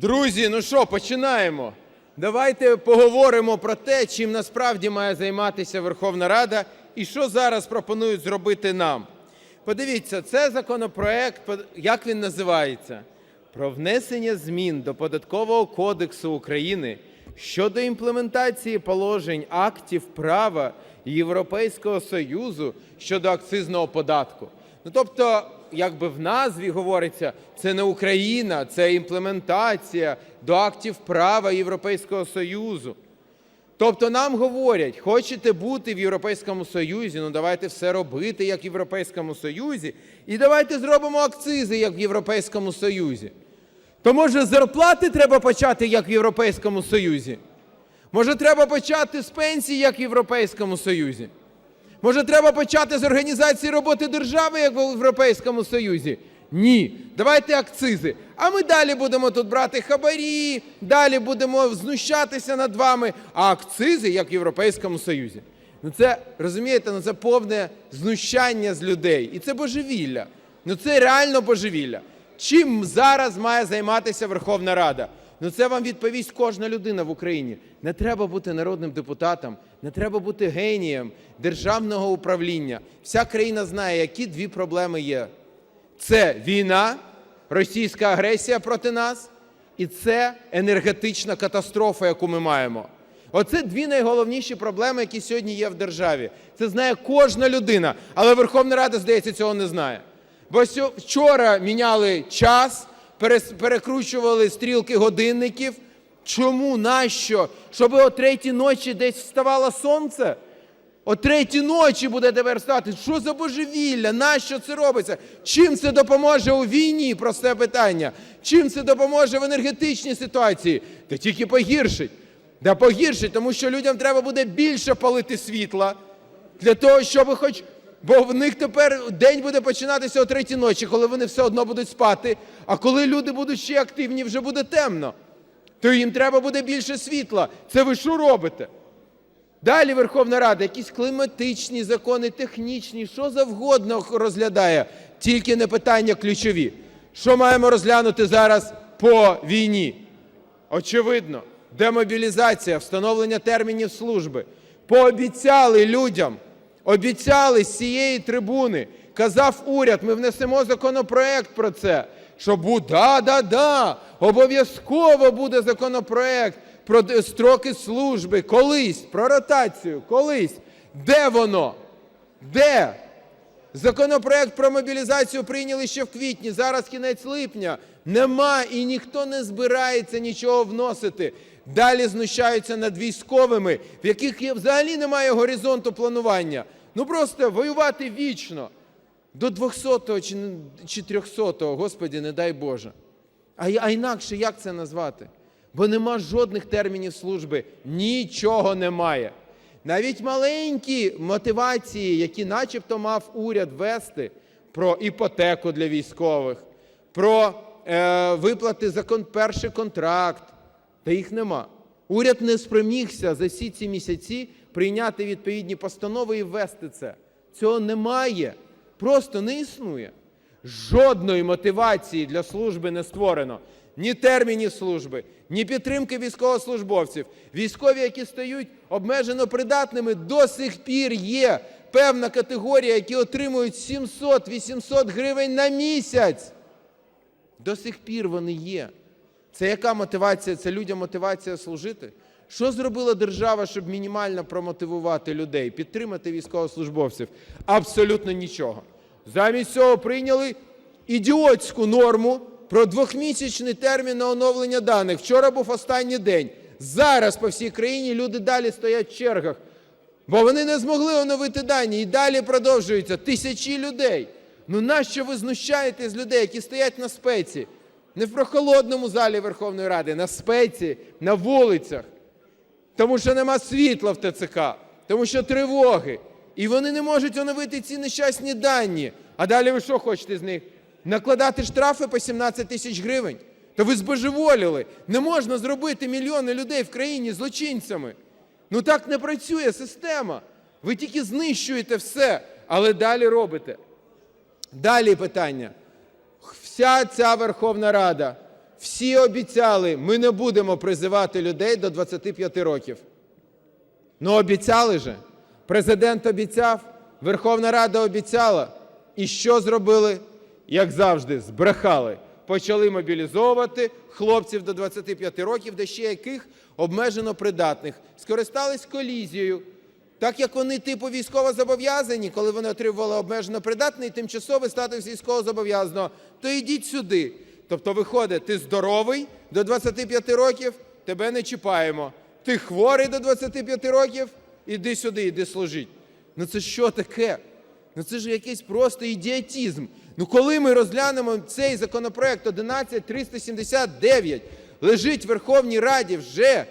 Друзі, ну що, починаємо. Давайте поговоримо про те, чим насправді має займатися Верховна Рада і що зараз пропонують зробити нам. Подивіться, це законопроект, як він називається? Про внесення змін до Податкового кодексу України щодо імплементації положень актів права Європейського Союзу щодо акцизного податку. Ну, тобто, якби в назві говориться, це не Україна, це імплементація до актів права Європейського Союзу. Тобто нам говорять, хочете бути в Європейському Союзі, ну давайте все робити, як в Європейському Союзі, і давайте зробимо акцизи, як в Європейському Союзі. То може зарплати треба почати, як в Європейському Союзі? Може треба почати з пенсії, як в Європейському Союзі? Може, треба почати з організації роботи держави, як в Європейському Союзі? Ні. Давайте акцизи. А ми далі будемо тут брати хабарі, далі будемо знущатися над вами, а акцизи, як в Європейському Союзі. Ну це, розумієте, ну це повне знущання з людей. І це божевілля. Ну це реально божевілля. Чим зараз має займатися Верховна Рада? Ну це вам відповість кожна людина в Україні. Не треба бути народним депутатом, не треба бути генієм державного управління. Вся країна знає, які дві проблеми є: це війна, російська агресія проти нас, і це енергетична катастрофа, яку ми маємо. Оце дві найголовніші проблеми, які сьогодні є в державі. Це знає кожна людина, але Верховна Рада, здається, цього не знає. Бо вчора міняли час перекручували стрілки годинників. Чому? Нащо? Щоб о третій ночі десь вставало сонце? О третій ночі буде тепер стати. Що за божевілля? Нащо це робиться? Чим це допоможе у війні? Просте питання. Чим це допоможе в енергетичній ситуації? Та тільки погіршить. Да погіршить, тому що людям треба буде більше палити світла для того, щоб хоч Бо в них тепер день буде починатися о третій ночі, коли вони все одно будуть спати. А коли люди будуть ще активні, вже буде темно. То їм треба буде більше світла. Це ви що робите? Далі Верховна Рада, якісь кліматичні закони, технічні, що завгодно розглядає, тільки не питання ключові. Що маємо розглянути зараз по війні? Очевидно, демобілізація, встановлення термінів служби. Пообіцяли людям. Обіцяли з цієї трибуни, казав уряд, ми внесемо законопроект про це. Що да, да, да, обов'язково буде законопроект про строки служби. Колись, про ротацію, колись. Де воно? Де? Законопроект про мобілізацію прийняли ще в квітні, зараз кінець липня. Нема і ніхто не збирається нічого вносити. Далі знущаються над військовими, в яких взагалі немає горизонту планування. Ну просто воювати вічно до 200-го чи 300-го, Господі, не дай Боже. А, а інакше як це назвати? Бо нема жодних термінів служби, нічого немає. Навіть маленькі мотивації, які начебто мав уряд вести про іпотеку для військових, про е, виплати за кон, перший контракт, та їх нема. Уряд не спромігся за всі ці місяці прийняти відповідні постанови і ввести це. Цього немає, просто не існує. Жодної мотивації для служби не створено. Ні термінів служби, ні підтримки військовослужбовців. Військові, які стають обмежено придатними, до сих пір є певна категорія, які отримують 700-800 гривень на місяць. До сих пір вони є. Це яка мотивація? Це людям мотивація служити? Що зробила держава, щоб мінімально промотивувати людей, підтримати військовослужбовців? Абсолютно нічого. Замість цього прийняли ідіотську норму про двохмісячний термін на оновлення даних. Вчора був останній день. Зараз по всій країні люди далі стоять в чергах, бо вони не змогли оновити дані. І далі продовжуються тисячі людей. Ну нащо ви знущаєте з людей, які стоять на спеці? Не в прохолодному залі Верховної Ради, на спеці, на вулицях. Тому що нема світла в ТЦК, тому що тривоги. І вони не можуть оновити ці нещасні дані. А далі ви що хочете з них? Накладати штрафи по 17 тисяч гривень? То ви збожеволіли. Не можна зробити мільйони людей в країні злочинцями. Ну так не працює система. Ви тільки знищуєте все, але далі робите. Далі питання. Вся ця Верховна Рада всі обіцяли, ми не будемо призивати людей до 25 років. Ну обіцяли же. Президент обіцяв, Верховна Рада обіцяла. І що зробили? Як завжди, збрехали. Почали мобілізовувати хлопців до 25 років, де ще яких обмежено придатних. Скористались колізією. Так як вони типу військовозобов'язані, коли вони отримували обмежено придатний тимчасовий статус військовозобов'язаного, то йдіть сюди. Тобто, виходить, ти здоровий до 25 років, тебе не чіпаємо. Ти хворий до 25 років, іди сюди, іди служіть. Ну це що таке? Ну це ж якийсь просто ідіотізм. Ну коли ми розглянемо цей законопроект 11379, лежить в Верховній Раді вже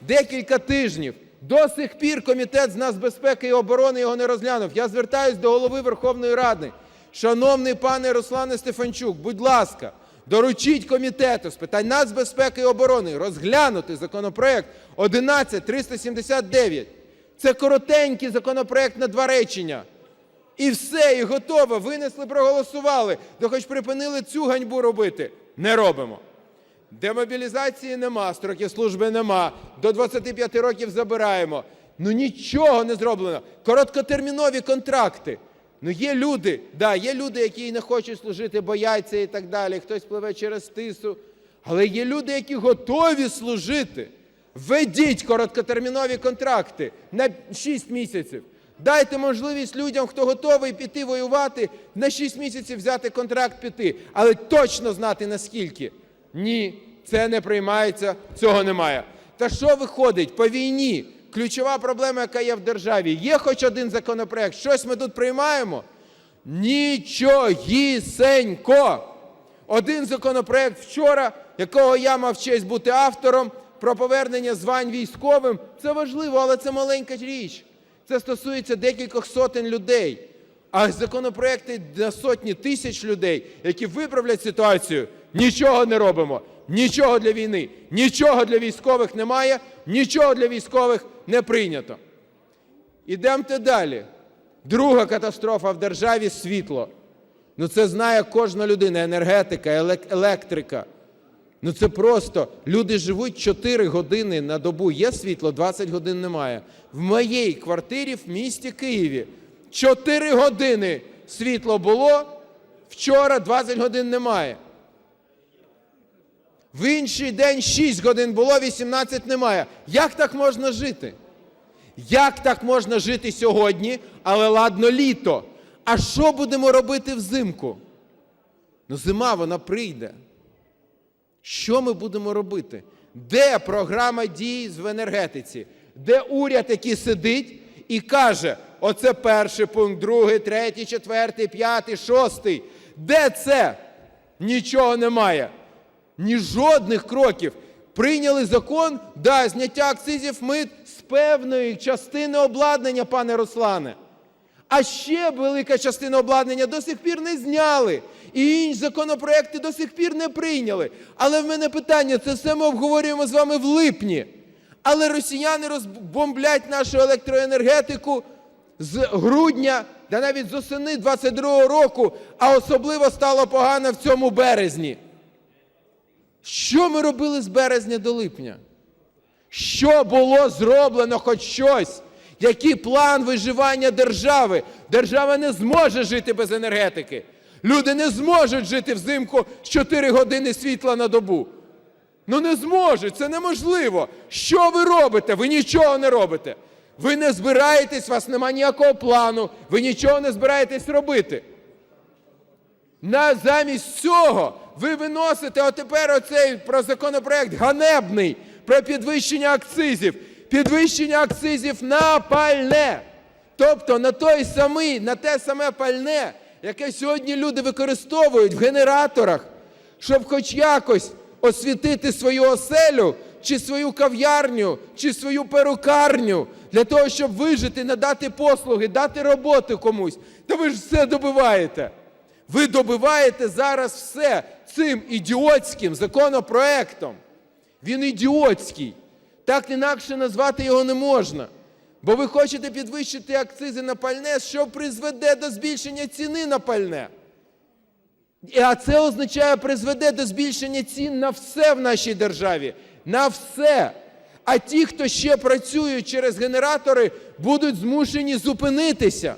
декілька тижнів. До сих пір комітет з нацбезпеки і оборони його не розглянув. Я звертаюсь до голови Верховної Ради. Шановний пане Руслане Стефанчук, будь ласка, доручіть комітету з питань нацбезпеки і оборони розглянути законопроект 11379. Це коротенький законопроект на два речення. І все, і готово. Винесли, проголосували. То хоч припинили цю ганьбу робити. Не робимо. Демобілізації нема, строків служби нема. До 25 років забираємо. Ну нічого не зроблено. Короткотермінові контракти. Ну є люди, да, є люди, які не хочуть служити, бояться і так далі. Хтось пливе через тису. Але є люди, які готові служити. Введіть короткотермінові контракти на 6 місяців. Дайте можливість людям, хто готовий піти воювати, на 6 місяців взяти контракт піти. Але точно знати наскільки. Ні, це не приймається, цього немає. Та що виходить по війні? Ключова проблема, яка є в державі. Є хоч один законопроект, щось ми тут приймаємо? Нічогісенько. Один законопроект вчора, якого я мав честь бути автором, про повернення звань військовим. Це важливо, але це маленька річ. Це стосується декількох сотень людей. А законопроекти на сотні тисяч людей, які виправлять ситуацію, нічого не робимо. Нічого для війни, нічого для військових немає, нічого для військових не прийнято. Ідемте далі. Друга катастрофа в державі світло. Ну це знає кожна людина, енергетика, електрика. Ну це просто люди живуть 4 години на добу. Є світло, 20 годин немає. В моїй квартирі в місті Києві 4 години світло було, вчора 20 годин немає. В інший день 6 годин було, 18 немає. Як так можна жити? Як так можна жити сьогодні, але ладно літо? А що будемо робити взимку? Ну, зима вона прийде. Що ми будемо робити? Де програма дій в енергетиці? Де уряд, який сидить і каже: оце перший пункт, другий, третій, четвертий, п'ятий, шостий. Де це? Нічого немає. Ні жодних кроків. Прийняли закон, да, зняття акцизів мит з певної частини обладнання, пане Руслане. А ще велика частина обладнання до сих пір не зняли. І інші законопроекти до сих пір не прийняли. Але в мене питання: це все ми обговорюємо з вами в липні. Але росіяни розбомблять нашу електроенергетику з грудня та навіть з осени 22-го року, а особливо стало погано в цьому березні. Що ми робили з березня до липня? Що було зроблено хоч щось? Який план виживання держави? Держава не зможе жити без енергетики. Люди не зможуть жити взимку з 4 години світла на добу. Ну не зможуть, це неможливо. Що ви робите? Ви нічого не робите. Ви не збираєтесь, у вас немає ніякого плану, ви нічого не збираєтесь робити. На замість цього ви виносите отепер оцей про законопроект ганебний про підвищення акцизів. Підвищення акцизів на пальне. Тобто на той самий, на те саме пальне, яке сьогодні люди використовують в генераторах, щоб хоч якось освітити свою оселю, чи свою кав'ярню, чи свою перукарню, для того, щоб вижити, надати послуги, дати роботу комусь. Та ви ж все добиваєте. Ви добиваєте зараз все цим ідіотським законопроектом. Він ідіотський. Так інакше назвати його не можна. Бо ви хочете підвищити акцизи на пальне, що призведе до збільшення ціни на пальне. А це означає, призведе до збільшення цін на все в нашій державі. На все. А ті, хто ще працюють через генератори, будуть змушені зупинитися.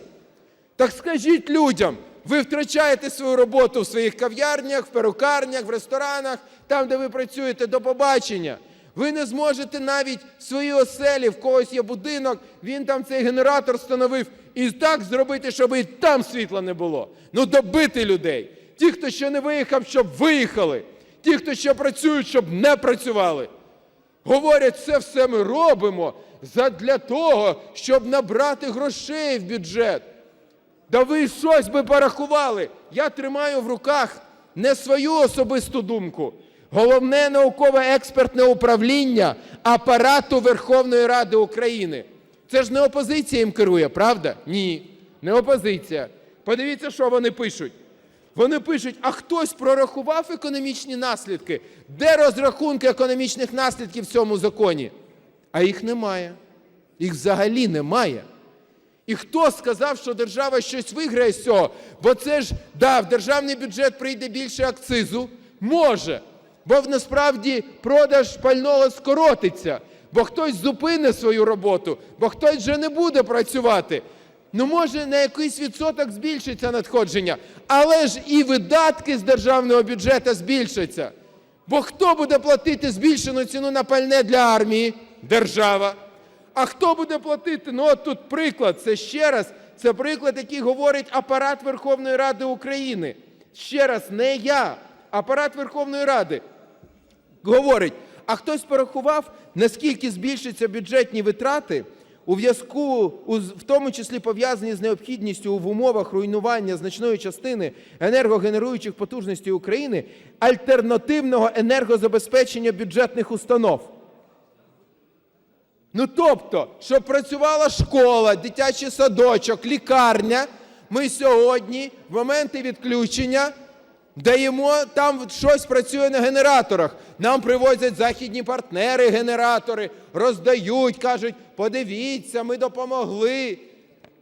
Так скажіть людям, ви втрачаєте свою роботу в своїх кав'ярнях, в перукарнях, в ресторанах, там, де ви працюєте, до побачення. Ви не зможете навіть в своїй оселі, в когось є будинок, він там цей генератор встановив, і так зробити, щоб і там світла не було. Ну добити людей. Ті, хто ще не виїхав, щоб виїхали. Ті, хто ще працюють, щоб не працювали. Говорять, це все ми робимо для того, щоб набрати грошей в бюджет. Да ви щось би порахували. Я тримаю в руках не свою особисту думку. Головне науково-експертне управління апарату Верховної Ради України. Це ж не опозиція їм керує, правда? Ні, не опозиція. Подивіться, що вони пишуть. Вони пишуть, а хтось прорахував економічні наслідки? Де розрахунки економічних наслідків в цьому законі? А їх немає. Їх взагалі немає. І хто сказав, що держава щось виграє з цього? Бо це ж, да, в державний бюджет прийде більше акцизу. Може. Бо насправді продаж пального скоротиться, бо хтось зупине свою роботу, бо хтось вже не буде працювати. Ну, може, на якийсь відсоток збільшиться надходження, але ж і видатки з державного бюджету збільшаться. Бо хто буде платити збільшену ціну на пальне для армії? Держава. А хто буде платити? Ну, от тут приклад. Це ще раз, це приклад, який говорить апарат Верховної Ради України. Ще раз, не я, апарат Верховної Ради говорить, а хтось порахував, наскільки збільшаться бюджетні витрати у зв'язку, в тому числі пов'язані з необхідністю в умовах руйнування значної частини енергогенеруючих потужностей України альтернативного енергозабезпечення бюджетних установ. Ну тобто, щоб працювала школа, дитячий садочок, лікарня, ми сьогодні в моменти відключення даємо, там щось працює на генераторах. Нам привозять західні партнери генератори, роздають, кажуть, подивіться, ми допомогли.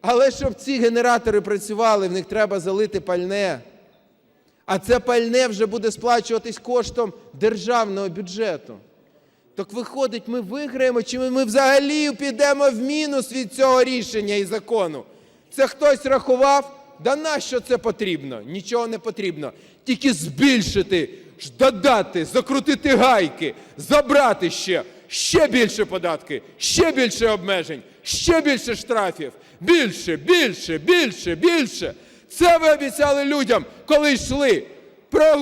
Але щоб ці генератори працювали, в них треба залити пальне. А це пальне вже буде сплачуватись коштом державного бюджету. Так виходить, ми виграємо, чи ми, взагалі підемо в мінус від цього рішення і закону? Це хтось рахував? Да нащо це потрібно? Нічого не потрібно. Тільки збільшити, додати, закрутити гайки, забрати ще, ще більше податки, ще більше обмежень, ще більше штрафів. Більше, більше, більше, більше. Це ви обіцяли людям, коли йшли.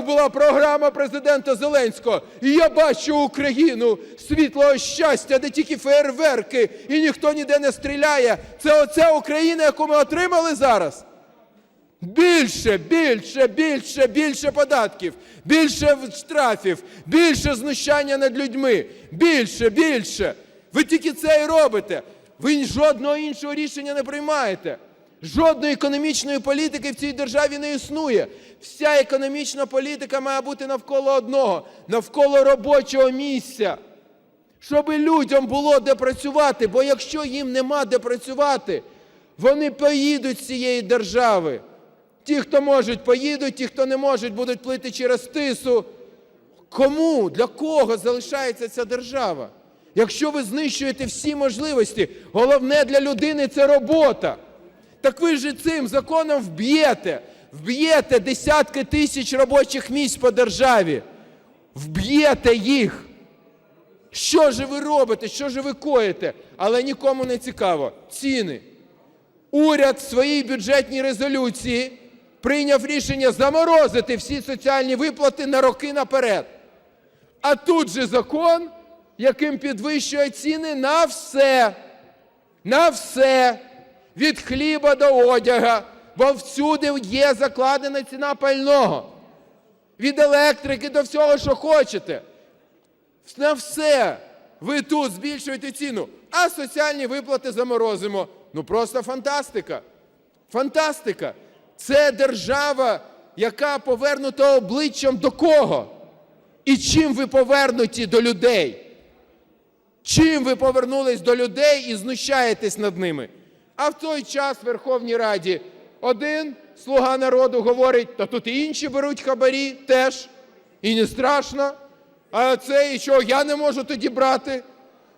Була програма президента Зеленського. І я бачу Україну світлого щастя, де тільки фейерверки і ніхто ніде не стріляє. Це оця Україна, яку ми отримали зараз. Більше, більше, більше, більше податків, більше штрафів, більше знущання над людьми. Більше, більше. Ви тільки це і робите. Ви жодного іншого рішення не приймаєте. Жодної економічної політики в цій державі не існує. Вся економічна політика має бути навколо одного, навколо робочого місця. Щоб людям було де працювати, бо якщо їм нема де працювати, вони поїдуть з цієї держави. Ті, хто можуть, поїдуть, ті, хто не можуть, будуть плити через тису. Кому, для кого залишається ця держава? Якщо ви знищуєте всі можливості, головне для людини це робота. Так ви ж цим законом вб'єте, вб'єте десятки тисяч робочих місць по державі. Вб'єте їх. Що ж ви робите? Що ж ви коїте? Але нікому не цікаво. Ціни. Уряд в своїй бюджетній резолюції прийняв рішення заморозити всі соціальні виплати на роки наперед. А тут же закон, яким підвищує ціни на все. На все. Від хліба до одяга. Бо всюди є закладена ціна пального. Від електрики до всього, що хочете. На все. Ви тут збільшуєте ціну, а соціальні виплати заморозимо. Ну просто фантастика. Фантастика. Це держава, яка повернута обличчям до кого? І чим ви повернуті до людей? Чим ви повернулись до людей і знущаєтесь над ними? А в той час в Верховній Раді один Слуга народу говорить, та тут і інші беруть хабарі теж, і не страшно. А це і що, я не можу тоді брати?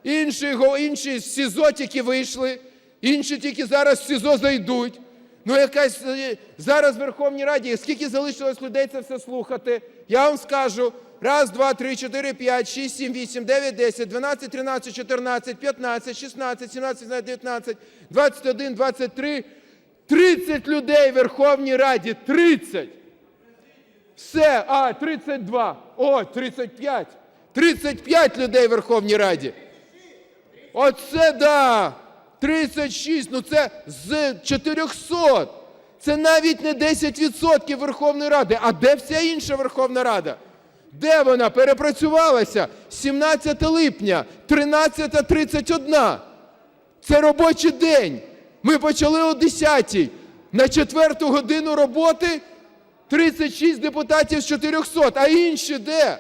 Інші, інші з СІЗО тільки вийшли, інші тільки зараз в СІЗО зайдуть. Ну, якась е, зараз в Верховній Раді, скільки залишилось людей це все слухати? Я вам скажу. Раз, два, три, чотири, п'ять, шість, сім, вісім, дев'ять, десять, дванадцять, тринадцять, чотирнадцять, п'ятнадцять, шістнадцять, сімнадцять, дев'ятнадцять, двадцять один, двадцять три. Тридцять людей в Верховній Раді. Тридцять. Все, а, 32. О, 35. 35 людей в Верховній Раді. Оце да! 36, ну це з 400. Це навіть не 10% Верховної Ради. А де вся інша Верховна Рада? Де вона перепрацювалася? 17 липня, 13.31. Це робочий день. Ми почали о 10-й. На четверту годину роботи 36 депутатів з 400. А інші де?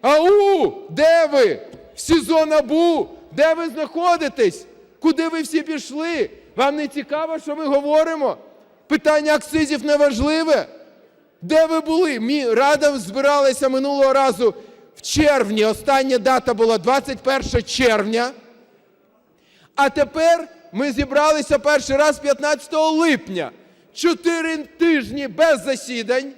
Ау, де ви? В СІЗО НАБУ? Де ви знаходитесь? Куди ви всі пішли? Вам не цікаво, що ми говоримо? Питання акцизів не важливе? Де ви були? Мі- Рада збиралася минулого разу в червні. Остання дата була 21 червня. А тепер ми зібралися перший раз 15 липня. Чотири тижні без засідань.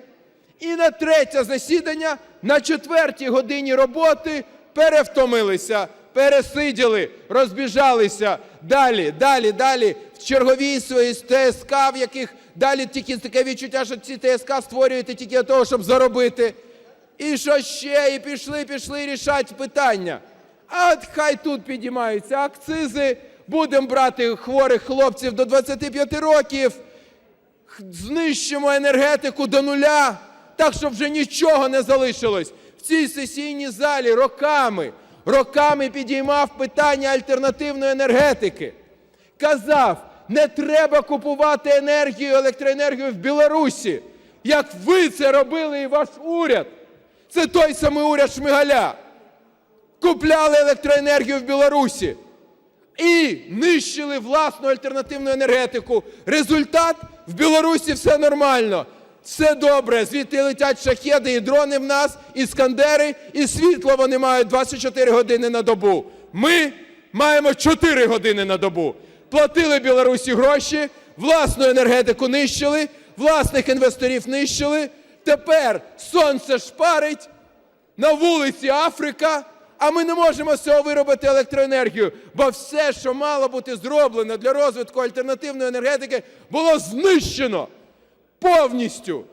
І на третє засідання на четвертій годині роботи перевтомилися, пересиділи, розбіжалися. Далі, далі, далі в черговій своїй ТСК, в яких далі тільки таке відчуття, що ці ТСК створюєте тільки для того, щоб заробити. І що ще? І пішли, пішли рішати питання. А от хай тут підіймаються акцизи, будемо брати хворих хлопців до 25 років, знищимо енергетику до нуля, так, щоб вже нічого не залишилось. В цій сесійній залі роками, роками підіймав питання альтернативної енергетики. Казав, не треба купувати енергію, електроенергію в Білорусі, як ви це робили і ваш уряд. Це той самий уряд Шмигаля. Купляли електроенергію в Білорусі і нищили власну альтернативну енергетику. Результат в Білорусі все нормально. Все добре, звідти летять шахеди і дрони в нас, і скандери, і світло вони мають 24 години на добу. Ми маємо 4 години на добу. Платили Білорусі гроші, власну енергетику нищили, власних інвесторів нищили. Тепер сонце шпарить, на вулиці Африка, а ми не можемо з цього виробити електроенергію, бо все, що мало бути зроблено для розвитку альтернативної енергетики, було знищено повністю.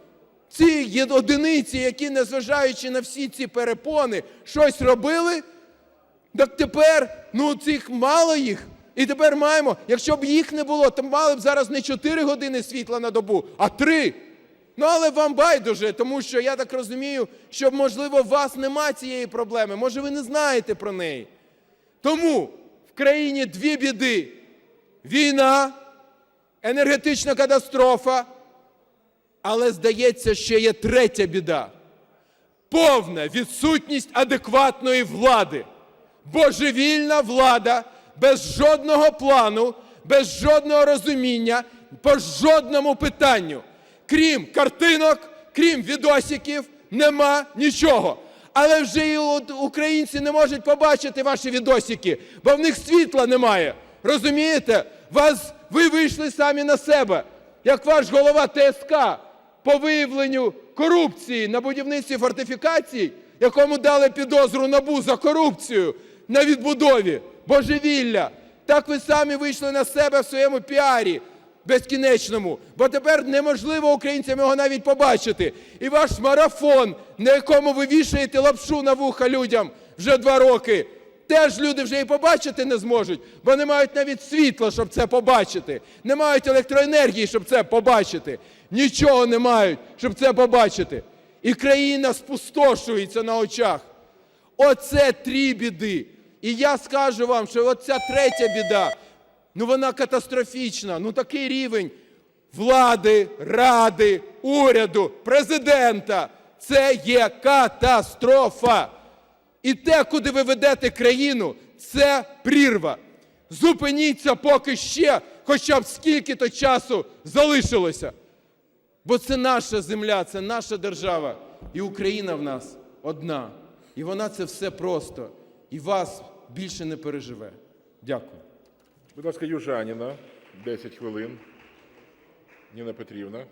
Ці одиниці, які, незважаючи на всі ці перепони, щось робили, так тепер, ну цих мало їх. І тепер маємо, якщо б їх не було, то мали б зараз не 4 години світла на добу, а 3. Ну, але вам байдуже, тому що я так розумію, що, можливо, у вас нема цієї проблеми, може, ви не знаєте про неї. Тому в країні дві біди: війна, енергетична катастрофа, але, здається, ще є третя біда повна відсутність адекватної влади. Божевільна влада без жодного плану, без жодного розуміння по жодному питанню. Крім картинок, крім відосиків, нема нічого. Але вже і українці не можуть побачити ваші відосики, бо в них світла немає. Розумієте? Вас, ви вийшли самі на себе, як ваш голова ТСК по виявленню корупції на будівництві фортифікацій, якому дали підозру НАБУ за корупцію на відбудові, божевілля. Так ви самі вийшли на себе в своєму піарі безкінечному, бо тепер неможливо українцям його навіть побачити. І ваш марафон, на якому ви вішаєте лапшу на вуха людям вже два роки, теж люди вже і побачити не зможуть, бо не мають навіть світла, щоб це побачити, не мають електроенергії, щоб це побачити. Нічого не мають, щоб це побачити. І країна спустошується на очах. Оце три біди. І я скажу вам, що оця третя біда, ну вона катастрофічна. Ну такий рівень влади, ради, уряду, президента. Це є катастрофа. І те, куди ви ведете країну, це прірва. Зупиніться, поки ще хоча б скільки-то часу залишилося. Бо це наша земля, це наша держава. І Україна в нас одна. І вона це все просто. І вас більше не переживе. Дякую. Будь ласка, Южаніна, 10 хвилин. Ніна Петрівна.